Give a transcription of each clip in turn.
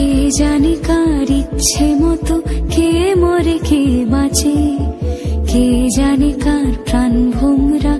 কে জানে কার ইচ্ছে মতো কে মরে কে বাঁচে? কে জানে কার প্রাণ ভোমরা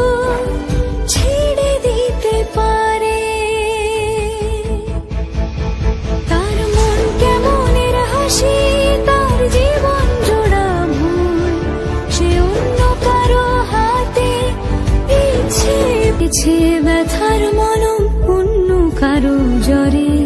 ব্যথার মলম অন্য কারও জরে